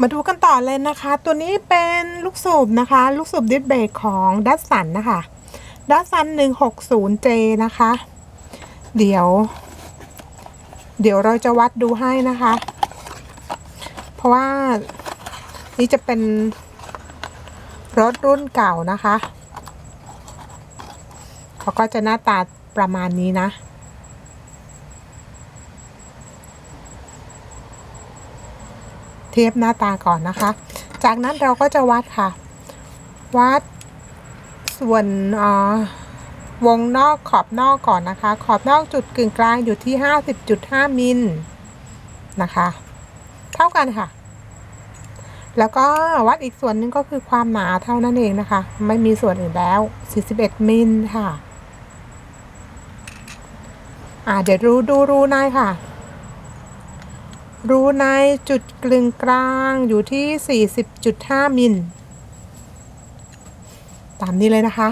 มาดูกันต่อเลยนะคะ ตัวนี้เป็นลูกสูบนะคะ ลูกสูบดิสเบรกของดัสสันนะคะดัสสัน 160J นะคะ เดี๋ยว เดี๋ยวเราจะวัดดูให้นะคะ เพราะว่านี่จะเป็นรถรุ่นเก่านะคะ เขาก็จะหน้าตาประมาณนี้นะ เทียบหน้าตาก่อนนะคะ จากนั้นเราก็จะวัดค่ะ วัดส่วนวงนอกขอบนอกก่อนนะคะ ขอบนอกจุดกึ่งกลางอยู่ที่ 50.5 มิลนะคะ เท่ากันค่ะ แล้วก็วัดอีกส่วนหนึงก็คือความหนาเท่านั้นเองนะคะ ไม่มีส่วนอื่นแล้ว 41 มิลค่ะ อ่าเดี๋ยวดูดูรูในค่ะ รูในจุดกลึงกลางอยู่ที่ 40.5 มิล ตามนี้เลยนะคะ